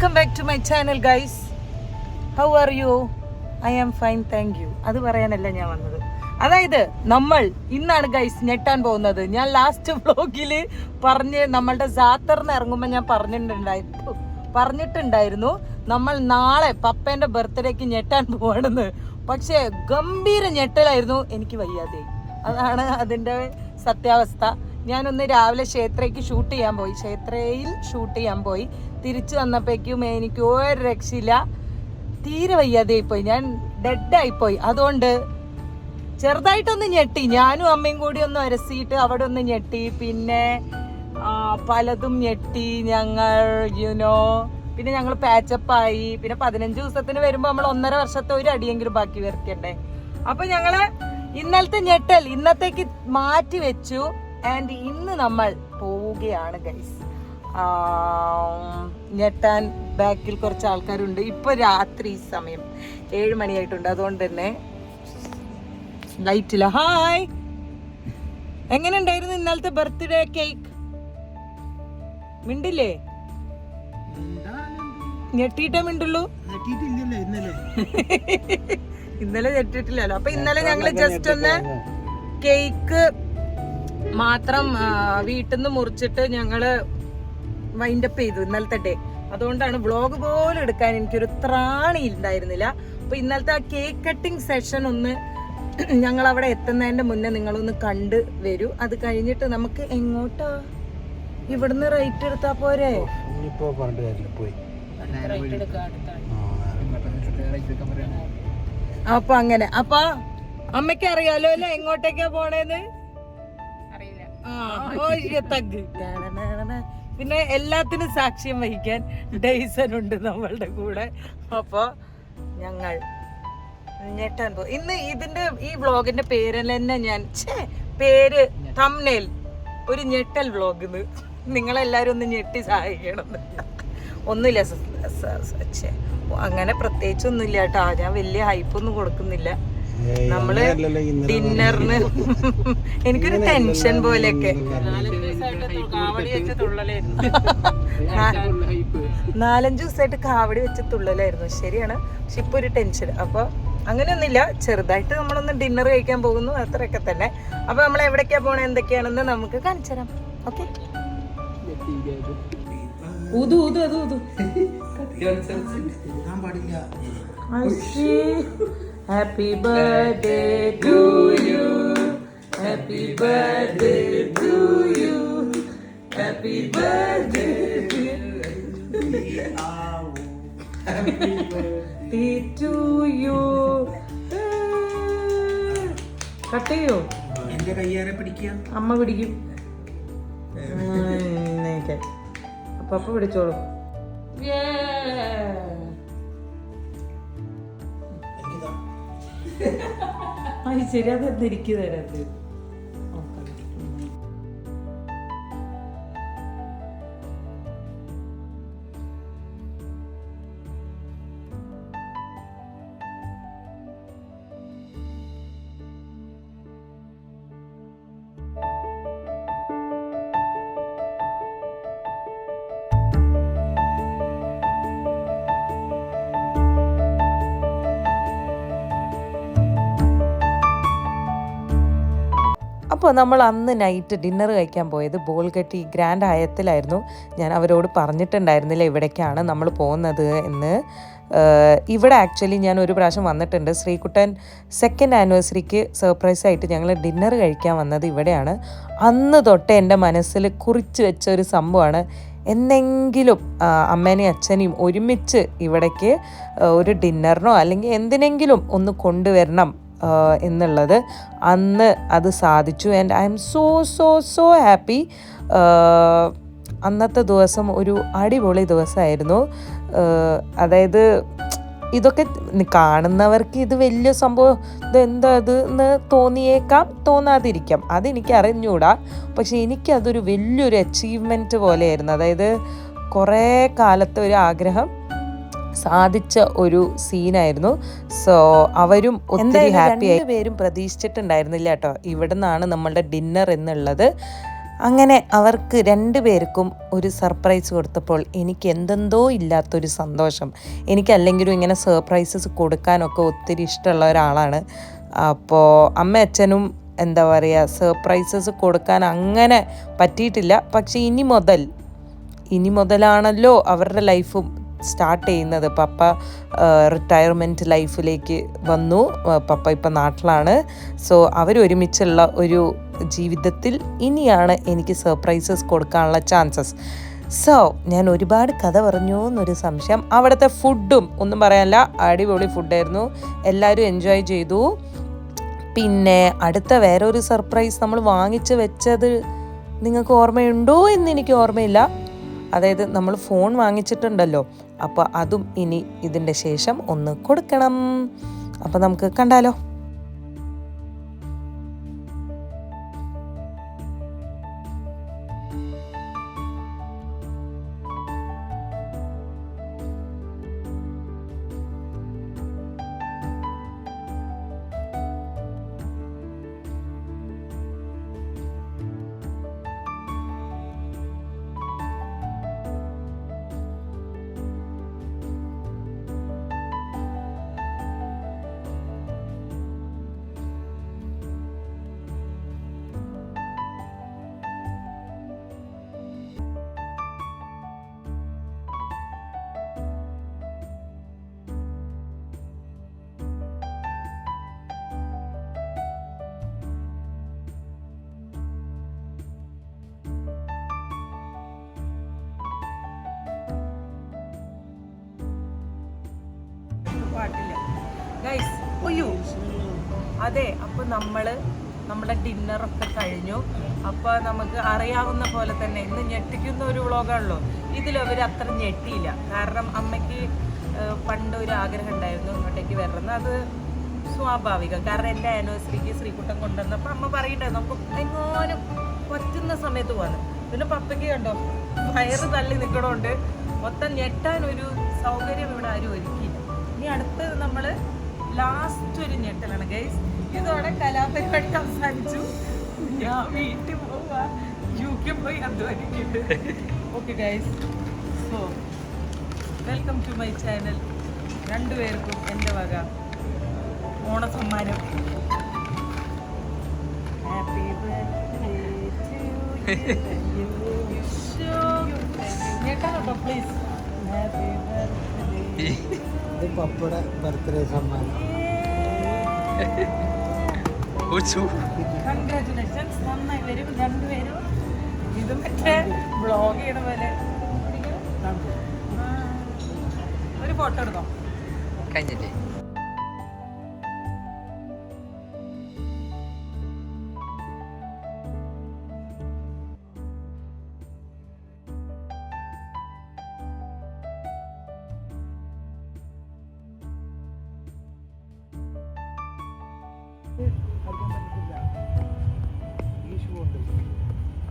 Welcome back to my channel guys how are you I am fine thank you അത് പറയാനല്ല ഞാൻ വന്നത്. അതായത് നമ്മൾ ഇന്നാണ് ഗൈസ് ഞെട്ടാൻ പോകുന്നത്. ഞാൻ ലാസ്റ്റ് വ്ളോഗിൽ പറഞ്ഞ് നമ്മളുടെ ജാത്തറിന് ഇറങ്ങുമ്പോൾ ഞാൻ പറഞ്ഞിട്ടുണ്ടായിരുന്നു പറഞ്ഞിട്ടുണ്ടായിരുന്നു. നമ്മൾ നാളെ പപ്പേന്റെ ബർത്ത്ഡേക്ക് ഞെട്ടാൻ പോകണമെന്ന് പക്ഷേ ഗംഭീര ഞെട്ടലായിരുന്നു. എനിക്ക് വയ്യാതെ അതാണ് അതിന്റെ സത്യാവസ്ഥ. ഞാനൊന്ന് രാവിലെ ക്ഷേത്രയ്ക്ക് ഷൂട്ട് ചെയ്യാൻ പോയി. ക്ഷേത്രയിൽ ഷൂട്ട് ചെയ്യാൻ പോയി. തിരിച്ചു വന്നപ്പോഴേക്കും എനിക്ക് ഒരു രക്ഷയില്ല തീരെ വയ്യാതെയായി പോയി. ഞാൻ ഡെഡായിപ്പോയി അതുകൊണ്ട് ചെറുതായിട്ടൊന്ന് ഞെട്ടി. ഞാനും അമ്മയും കൂടി ഒന്ന് അരസിയിട്ട് അവിടെ ഒന്ന് ഞെട്ടി. പിന്നെ പലതും ഞെട്ടി. ഞങ്ങൾ യുനോ പിന്നെ ഞങ്ങൾ പാച്ചപ്പായി പിന്നെ പതിനഞ്ച് ദിവസത്തിന് വരുമ്പോൾ നമ്മൾ ഒന്നര വർഷത്തെ ഒരു അടിയെങ്കിലും ബാക്കി വരയ്ക്കണ്ടേ അപ്പൊ ഞങ്ങൾ ഇന്നലത്തെ ഞെട്ടൽ ഇന്നത്തേക്ക് മാറ്റി വെച്ചു. ആൻഡ് ഇന്ന് നമ്മൾ പോവുകയാണ് ഗൈസ് ഞെട്ടാൻ ബാക്കിൽ കുറച്ച് ആൾക്കാരുണ്ട്. ഇപ്പോൾ രാത്രി സമയം. ഏഴ് മണിയായിട്ടുണ്ട്. അതുകൊണ്ട് തന്നെ ലൈറ്റില്ല ഹായ് എങ്ങനെ ഉണ്ടായിരുന്നു ഇന്നലത്തെ ബർത്ത്ഡേ കേക്ക് മിണ്ടില്ലേ? ഞെട്ടിയിട്ടേ മിണ്ടുള്ളൂ. ഇന്നലെ. ഞെട്ടിട്ടില്ലല്ലോ അപ്പൊ ഇന്നലെ ഞങ്ങൾ ജസ്റ്റ് ഒന്ന് കേക്ക് മാത്രം വീട്ടിൽ നിന്ന് മുറിച്ചിട്ട് ഞങ്ങൾ വൈൻഡപ്പ് ചെയ്തു ഇന്നലത്തെ ഡേ അതുകൊണ്ടാണ് വ്ളോഗ് പോലും എടുക്കാൻ എനിക്കൊരു ത്രാണി ഉണ്ടായിരുന്നില്ല അപ്പൊ ഇന്നലത്തെ ആ കേക്ക് കട്ടിംഗ് സെഷൻ ഒന്ന് ഞങ്ങൾ അവിടെ എത്തുന്നതിന്റെ മുന്നേ നിങ്ങളൊന്ന് കണ്ട് വരൂ. അത് കഴിഞ്ഞിട്ട് നമുക്ക് എങ്ങോട്ടാ? ഇവിടുന്ന് റൈറ്റ് എടുത്താ പോരെ? അപ്പൊ അങ്ങനെ. അപ്പൊ അമ്മയ്ക്ക് അറിയാലോ അല്ലെ എങ്ങോട്ടേക്കാ പോണേന്ന്? പിന്നെ എല്ലാത്തിനും സാക്ഷ്യം വഹിക്കാൻ ഡൈസൺ ഉണ്ട് നമ്മളുടെ കൂടെ. അപ്പൊ ഞങ്ങൾ ഞെട്ടാൻ പോ ഇന്ന് ഇതിന്റെ ഈ വ്ളോഗിന്റെ പേര് തന്നെ ഞാൻ ഛേ, പേര് തമ്നേൽ ഒരു ഞെട്ടൽ വ്ളോഗ് നിങ്ങളെല്ലാരും ഒന്ന് ഞെട്ടി സഹായിക്കണം. ഒന്നുമില്ല അങ്ങനെ പ്രത്യേകിച്ചൊന്നുമില്ല കേട്ടോ. ഞാൻ വലിയ ഹൈപ്പൊന്നും കൊടുക്കുന്നില്ല. നമ്മൾ ഇന്നലെ ഡിന്നറിന് എനിക്കൊരു ടെൻഷൻ പോലെയൊക്കെ. നാലഞ്ച് ദിവസമായിട്ട് കാവടി വെച്ച് തുള്ളലായിരുന്നു. ശരിയാണ്. പക്ഷെ ഇപ്പൊ ഒരു ടെൻഷൻ. അപ്പൊ അങ്ങനെയൊന്നുമില്ല. ചെറുതായിട്ട് നമ്മളൊന്ന് ഡിന്നർ കഴിക്കാൻ പോകുന്നു. അത്രയൊക്കെ തന്നെ. അപ്പൊ നമ്മൾ എവിടേക്കാ പോണേ? എന്തൊക്കെയാണെന്ന് നമുക്ക് കാണിച്ചു തരാം. ഓക്കെ? ഊതു ഊതു അത് ഊതു. കൂടാൻ പാടില്ല happy birthday to you happy birthday to you happy birthday to you cut ചെയ്യോ? എന്റെ കയ്യേറെ പിടിക്കുക? അമ്മ പിടിക്കും. അപ്പൊ അപ്പൊ പിടിച്ചോളൂ. എനിക്കിതാ. അത് ശരി അതെന്താ അപ്പോൾ നമ്മൾ അന്ന് നൈറ്റ് ഡിന്നർ കഴിക്കാൻ പോയത് ബോൾഗട്ടി ഗ്രാൻഡ് ഹയത്തിലായിരുന്നു ഞാൻ അവരോട് പറഞ്ഞിട്ടുണ്ടായിരുന്നില്ല ഇവിടേക്കാണ് നമ്മൾ പോകുന്നത് എന്ന്. ഇവിടെ ആക്ച്വലി ഞാൻ ഒരു പ്രാവശ്യം വന്നിട്ടുണ്ട്. ശ്രീകുട്ടൻ സെക്കൻഡ് ആനിവേഴ്സറിക്ക് സർപ്രൈസ് ആയിട്ട് ഞങ്ങൾ ഡിന്നർ കഴിക്കാൻ വന്നത് ഇവിടെയാണ്. അന്ന് തൊട്ട് എന്റെ മനസ്സിൽ കുറിച്ച് വെച്ച ഒരു സംഭവമാണ്. എന്നെങ്കിലും അമ്മേനെയും അച്ഛനെയും ഒരുമിച്ച് ഇവിടേക്ക് ഒരു ഡിന്നറിനോ അല്ലെങ്കിൽ എന്തിനെങ്കിലും ഒന്ന് കൊണ്ടുവരണം എന്നുള്ളത് അന്ന് അത് സാധിച്ചു. And I'm so so so happy അന്നത്തെ ദിവസം ഒരു അടിപൊളി ദിവസമായിരുന്നു. അതായത് ഇതൊക്കെ കാണുന്നവർക്ക് ഇത് വലിയ സംഭവം ഇതെന്താ ഇത് എന്ന് തോന്നിയേക്കാം തോന്നാതിരിക്കാം. അതെനിക്ക് അറിഞ്ഞൂടാ പക്ഷെ എനിക്കതൊരു വലിയൊരു അച്ചീവ്മെന്റ് പോലെയായിരുന്നു. അതായത് കുറേ കാലത്തെ ഒരു ആഗ്രഹം. സാധിച്ച ഒരു സീനായിരുന്നു. സോ അവരും ഒത്തിരി ഹാപ്പി ആയി. പേരും പ്രതീക്ഷിച്ചിട്ടുണ്ടായിരുന്നില്ല കേട്ടോ. ഇവിടെ നിന്നാണ് നമ്മളുടെ ഡിന്നർ എന്നുള്ളത്. അങ്ങനെ അവർക്ക് രണ്ടുപേർക്കും ഒരു സർപ്രൈസ് കൊടുത്തപ്പോൾ എനിക്ക് എന്തെന്തോ ഇല്ലാത്തൊരു സന്തോഷം. എനിക്ക് അല്ലെങ്കിലും ഇങ്ങനെ സർപ്രൈസസ് കൊടുക്കാനൊക്കെ ഒത്തിരി ഇഷ്ടമുള്ള ഒരാളാണ്. അപ്പോൾ അമ്മ അച്ഛനും എന്താ പറയുക സർപ്രൈസസ് കൊടുക്കാൻ അങ്ങനെ പറ്റിയിട്ടില്ല. പക്ഷേ ഇനി മുതൽ ഇനി മുതലാണല്ലോ അവരുടെ ലൈഫും. സ്റ്റാർട്ട് ചെയ്യുന്നത്. പപ്പ റിട്ടയർമെന്റ് ലൈഫിലേക്ക് വന്നു. പപ്പ ഇപ്പം നാട്ടിലാണ്. സോ അവരൊരുമിച്ചുള്ള ഒരു ജീവിതത്തിൽ ഇനിയാണ് എനിക്ക് സർപ്രൈസസ് കൊടുക്കാനുള്ള ചാൻസസ് സോ ഞാൻ ഒരുപാട് കഥ പറഞ്ഞു എന്നൊരു സംശയം. അവിടുത്തെ ഫുഡും ഒന്നും പറയാനില്ല. അടിപൊളി ഫുഡായിരുന്നു എല്ലാവരും എൻജോയ് ചെയ്തു. പിന്നെ അടുത്ത വേറെ ഒരു സർപ്രൈസ് നമ്മൾ വാങ്ങിച്ച് വെച്ചത് നിങ്ങൾക്ക് ഓർമ്മയുണ്ടോ എന്ന് എനിക്ക് ഓർമ്മയില്ല. അതായത് നമ്മൾ ഫോൺ വാങ്ങിച്ചിട്ടുണ്ടല്ലോ. അപ്പോൾ അതും ഇനി ഇതിന്റെ ശേഷം ഒന്ന് കൊടുക്കണം. അപ്പോൾ നമുക്ക് കണ്ടാലോ? പാട്ടില്ല. ഗൈസ് ഒയ്യോ അതെ അപ്പൊ നമ്മൾ നമ്മുടെ ഡിന്നറൊക്കെ കഴിഞ്ഞു. അപ്പൊ നമുക്ക് അറിയാവുന്ന പോലെ തന്നെ ഇന്ന് ഞെട്ടിക്കുന്ന ഒരു വ്ളോഗാണല്ലോ. ഇതിൽ അവർ അത്ര ഞെട്ടിയില്ല. കാരണം അമ്മയ്ക്ക് പണ്ട് ഒരു ആഗ്രഹം ഉണ്ടായിരുന്നു ഇങ്ങോട്ടേക്ക് വരണം അത് സ്വാഭാവികം. കാരണം എന്റെ ആനിവേഴ്സറിക്ക് ശ്രീകുട്ടം കൊണ്ടുവന്നപ്പോൾ അമ്മ പറയണ്ടായിരുന്നു നമുക്ക് എങ്ങാനും പറ്റുന്ന സമയത്ത് പോകാൻ പിന്നെ പപ്പയ്ക്ക് കണ്ടോ വയറ് തള്ളി നിൽക്കണോണ്ട് മൊത്തം ഞെട്ടാൻ ഒരു സൗകര്യം ഇവിടെ ആരും ഒരുക്കിയില്ല. ഇനി അടുത്തത് നമ്മൾ ലാസ്റ്റ് ഒരു ഞെട്ടലാണ് ഗൈസ് ഇതോടെ കലാപരിപാടി അവസാനിച്ചു. ഞാൻ വീട്ടിൽ പോവാ. യു കെ പോയി അധ്വാനിക്കുന്നുണ്ട് okay guys so welcome to my channel രണ്ടുപേർക്കും എന്റെ വക ഓണസമ്മാനം. ഹാപ്പി ബർത്ത്ഡേ ഞെട്ടാണോ പ്ലീസ് ഹാപ്പി ബർത്ത്ഡേ പപ്പയുടെ ബർത്ത്ഡേ സമ്മാനം. കൺഗ്രാറ്റുലേഷൻസ് നന്നായി. വരും. രണ്ടുപേരും. ഇത് മറ്റേ ബ്ലോഗ് ചെയ്യണ പോലെ. ഒരു ഫോട്ടോ എടുത്തോ? കഴിഞ്ഞില്ലേ?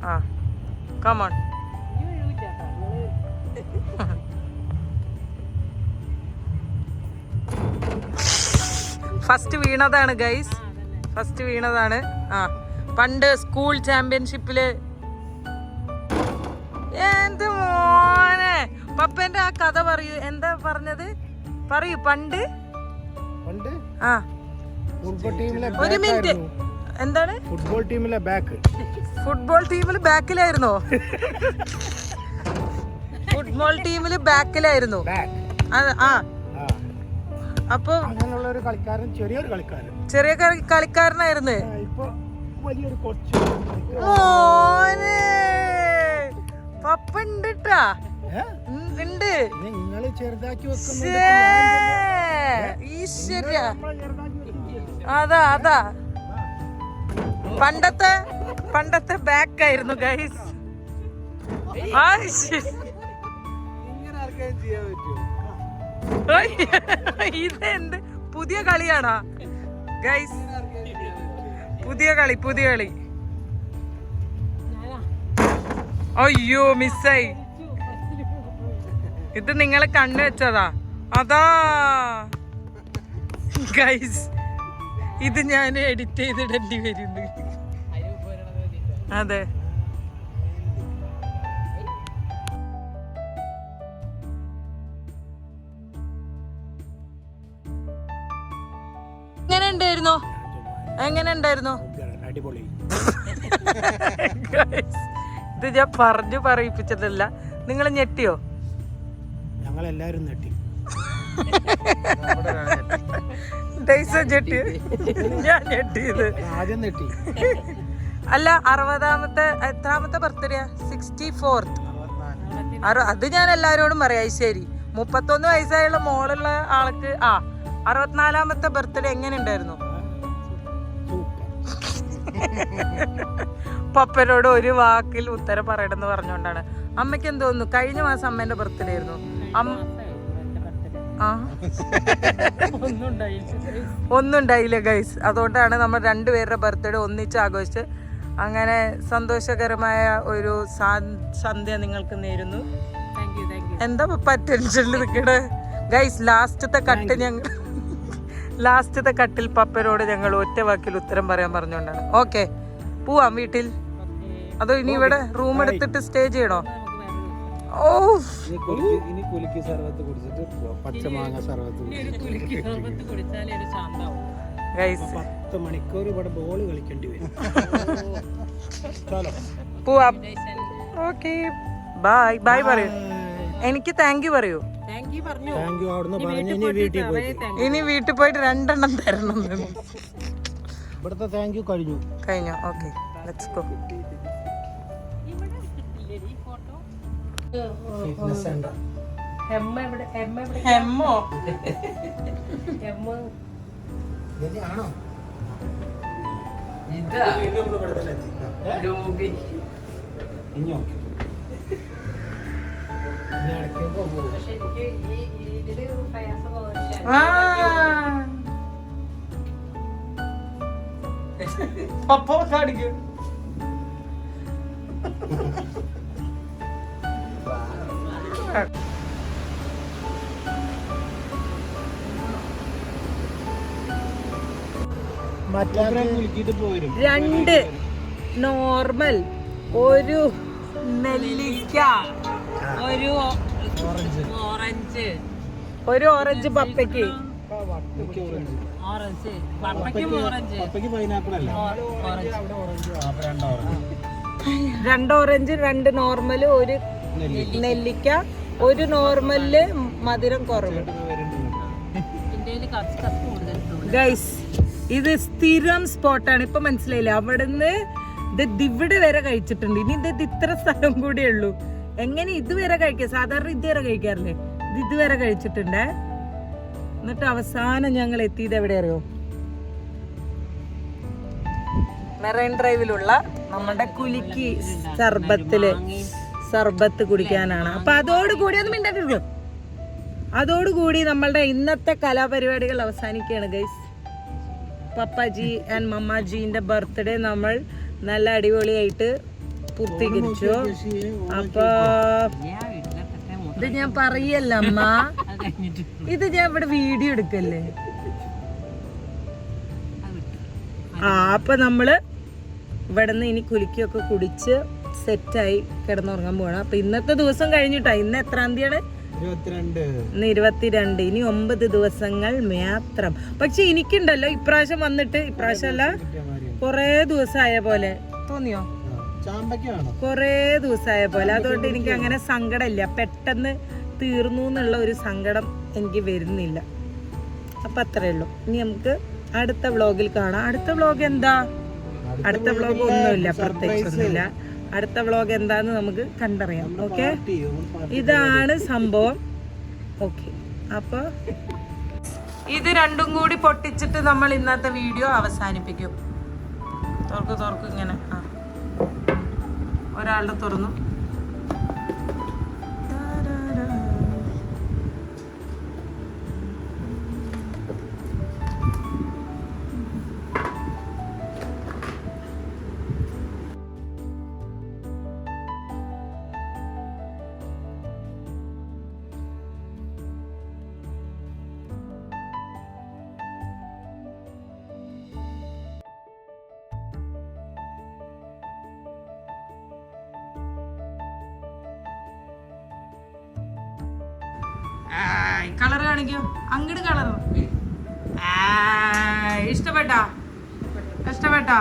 ആ കമോൺ ഫസ്റ്റ് വീണതാണ് ഗൈസ് ഫസ്റ്റ് വീണതാണ്. ആ പണ്ട് സ്കൂൾ ചാമ്പ്യൻഷിപ്പിൽ എന്ത് മോനെ? പപ്പന്റെ ആ കഥ പറയൂ. എന്താ പറഞ്ഞത്? പറയൂ പണ്ട്? പണ്ട്? ആ. ഫുട്ബോൾ ടീമിലെ ഒരു മിനിറ്റ് എന്താണ്? ഫുട്ബോൾ ടീമിലെ ബാക്ക് ഫുട്ബോൾ ടീമിൽ ബാക്കിലായിരുന്നോ ഫുട്ബോൾ ടീമിൽ ബാക്കിലായിരുന്നു ആ അപ്പൊ അങ്ങനെയുള്ള ഒരു കളിക്കാരൻ ചെറിയൊരു കളിക്കാരൻ. ചെറിയ കളി- കളിക്കാരനായിരുന്നു. വലിയൊരു. മോനെ. പപ്പ ഉണ്ട് ചെറുതാക്കി ഈശ്വര അതാ അതാ. പണ്ടത്തെ പണ്ടത്തെ ബാക്ക് ആയിരുന്നു ഗൈസ് ഇതെന്ത്? പുതിയ കളിയാണോ? ഗൈസ് പുതിയ കളി പുതിയ കളി. അയ്യോ മിസ്സായി ഇത് നിങ്ങളെ കണ്ണു വെച്ചതാ. അതാ. ഗൈസ് ഇത് ഞാൻ എഡിറ്റ് ചെയ്തിടേണ്ടി വരുന്നത് അതെ. എങ്ങനെ ഉണ്ടായിരുന്നോ? എങ്ങനെ ഉണ്ടായിരുന്നോ? അടിപൊളി. ഇത് ഞാൻ പറഞ്ഞു പറയിപ്പിച്ചതല്ല. നിങ്ങൾ ഞെട്ടിയോ? ഞങ്ങൾ എല്ലാരും ഞെട്ടി. ഞെട്ടി ഞാൻ ഞെട്ടിയത്. ആദ്യം അല്ല അറുപതാമത്തെ എത്രാമത്തെ ബർത്ത്ഡേ സിക്സ്റ്റി ഫോർത്ത് അത് ഞാൻ എല്ലാരോടും പറയാം ശരി. മുപ്പത്തൊന്ന് വയസ്സായുള്ള മോളുള്ള ആൾക്ക് ആ അറുപത്തിനാലാമത്തെ ബർത്ത്ഡേ എങ്ങനെ ഉണ്ടായിരുന്നു പപ്പനോട് ഒരു വാക്കിൽ ഉത്തരം പറയണമെന്ന് പറഞ്ഞുകൊണ്ടാണ്. അമ്മയ്ക്ക് എന്തോന്നു? തോന്നുന്നു കഴിഞ്ഞ മാസം അമ്മേന്റെ ബർത്ത്ഡേ ആയിരുന്നു. അമ്മ ആ. ഒന്നും ഉണ്ടായില്ല ഗൈസ് അതുകൊണ്ടാണ് നമ്മൾ രണ്ടുപേരുടെ ബർത്ത്ഡേ ഒന്നിച്ച് ആഘോഷിച്ച് അങ്ങനെ സന്തോഷകരമായ ഒരു സന്ധ്യ നിങ്ങൾക്ക് നേരുന്നു. എന്താ പപ്പ ടെൻഷനിൽ നിൽക്കണേ ഗൈസ് ലാസ്റ്റത്തെ കട്ട് ഞങ്ങൾ ലാസ്റ്റത്തെ കട്ടിൽ പപ്പരോട് ഞങ്ങൾ ഒറ്റ വാക്കിൽ ഉത്തരം പറയാൻ പറഞ്ഞുകൊണ്ടാണ് ഓക്കെ പോവാം വീട്ടിൽ. അതോ ഇനി ഇവിടെ റൂം എടുത്തിട്ട് സ്റ്റേ ചെയ്യണോ? ഇനി കുലുക്കി സർവത്ത് കുടിച്ചിട്ട് പച്ചമാങ്ങ സർവത്ത് പത്ത് മണിക്കൂർ ഇവിടെ ബോൾ കളിക്കേണ്ടി വരും. ചലോ പോവാം. ഓക്കെ ബൈ ബൈ പറയൂ. എനിക്ക് താങ്ക് യു പറയൂ. താങ്ക് യു അവിടുന്ന് പറഞ്ഞു ഇനി വീട്ടിൽ പോയി ഇനി വീട്ടിൽ പോയിട്ട് രണ്ടെണ്ണം തരണം. ഇവിടുത്തെ താങ്ക് യു കഴിഞ്ഞു. കഴിഞ്ഞു. Okay let's go fitness centre ഹെമ്മോ ആണോ ഇതാ. ഓക്കെ. ഇനി അടയ്ക്കുമ്പോ പോകും ആ. പപ്പ കാണിക്കൂ. പോരും. രണ്ട് നോർമൽ ഒരു നെല്ലിക്ക ഒരു ഓറഞ്ച്. ഒരു ഓറഞ്ച് പപ്പയ്ക്ക്. ഓറഞ്ച്. രണ്ട് ഓറഞ്ച്. രണ്ട് നോർമൽ ഒരു നെല്ലിക്ക ഒരു നോർമലിൽ മധുരം കുറവ്. ഗൈസ് ഇത് സ്ഥിരം സ്പോട്ടാണ്. ഇപ്പൊ മനസ്സിലായില്ലേ? അവിടുന്ന് ഇത് ഇവിടെ വരെ കഴിച്ചിട്ടുണ്ട്. ഇനി ഇത് ഇത്ര സ്ഥലം കൂടെ ഉള്ളൂ. എങ്ങനെ ഇതുവരെ കഴിക്കുക സാധാരണ ഇതുവരെ കഴിക്കാറില്ലേ? ഇത് ഇതുവരെ കഴിച്ചിട്ടുണ്ട്. എന്നിട്ട് അവസാനം ഞങ്ങൾ എത്തിയത് എവിടെ അറിയോ മെറൈൻ ഡ്രൈവിലുള്ള നമ്മുടെ കുലുക്കി സർബത്തിൽ. സർബത്ത് കുടിക്കാനാണ്. അപ്പൊ അതോടുകൂടി ഒന്ന് മിണ്ടാട്ടിരിക്കും അതോടുകൂടി നമ്മളുടെ ഇന്നത്തെ കലാപരിപാടികൾ അവസാനിക്കുകയാണ് ഗൈസ് പപ്പാജി ആൻഡ് മമ്മാജീന്റെ ബർത്ത്ഡേ നമ്മൾ നല്ല അടിപൊളിയായിട്ട് പൂർത്തീകരിച്ചു അപ്പൊ ഇത് ഞാൻ പറയല്ല അമ്മ. ഇത് ഞാൻ ഇവിടെ വീഡിയോ എടുക്കല്ലേ? ആ അപ്പൊ നമ്മൾ ഇവിടെ നിന്ന് ഇനി കുലുക്കിയൊക്കെ കുടിച്ച് സെറ്റായി കിടന്നുറങ്ങാൻ പോകണം അപ്പൊ ഇന്നത്തെ ദിവസം കഴിഞ്ഞിട്ടാ ഇന്ന് എത്രാം തീയതിയാണ്? ഇന്ന് ഇരുപത്തിരണ്ട്. ഇനി ഒമ്പത് ദിവസങ്ങൾ മാത്രം. പക്ഷെ എനിക്കുണ്ടല്ലോ ഇപ്രാവശ്യം വന്നിട്ട് ഇപ്രാവശ്യം അല്ല കൊറേ ദിവസമായ പോലെ. തോന്നിയോ? കൊറേ ദിവസമായ പോലെ. അതുകൊണ്ട് എനിക്ക് അങ്ങനെ സങ്കടമില്ല. പെട്ടെന്ന് തീർന്നു എന്നുള്ള ഒരു സങ്കടം എനിക്ക് വരുന്നില്ല. അപ്പൊ അത്രേ ഉള്ളൂ. ഇനി നമുക്ക് അടുത്ത വ്ളോഗിൽ കാണാം. അടുത്ത വ്ളോഗ് എന്താ? അടുത്ത വ്ളോഗ് ഒന്നുമില്ല പ്രത്യേകിച്ചൊന്നുമില്ല അടുത്ത വ്ളോഗ് എന്താന്ന് നമുക്ക് കണ്ടറിയാം. ഓക്കെ ഇതാണ് സംഭവം. ഓക്കെ അപ്പോൾ ഇത് രണ്ടും കൂടി പൊട്ടിച്ചിട്ട് നമ്മൾ ഇന്നത്തെ വീഡിയോ അവസാനിപ്പിക്കും. തുറക്ക് തുറക്ക് ഇങ്ങനെ. ആ. ഒരാളുടെ തുറന്നു. കളർ കാണിക്കോ. അങ്ങോട്ട് കളർ ഇഷ്ടപ്പെട്ടാ? ഇഷ്ടപ്പെട്ടാ?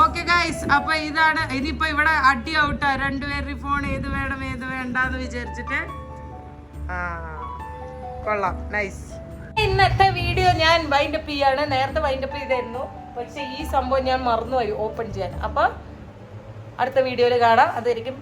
ഓക്കെ ഗൈസ് അപ്പൊ ഇതാണ് ഇതിപ്പോ ഇവിടെ അടി ഔട്ടാ രണ്ടുപേരുടെ ഫോൺ ഏത് വേണം ഏത് വേണ്ടെന്ന് വിചാരിച്ചിട്ട്. കൊള്ളാം. നൈസ് ഇന്നത്തെ വീഡിയോ ഞാൻ വൈൻഡപ്പ് ചെയ്യാണ്. നേരത്തെ വൈൻഡപ്പ് ചെയ്തായിരുന്നു. പക്ഷെ ഈ സംഭവം ഞാൻ മറന്നുപോയി. ഓപ്പൺ ചെയ്യാൻ. അപ്പൊ അടുത്ത വീഡിയോയിൽ കാണാം. അതായിരിക്കും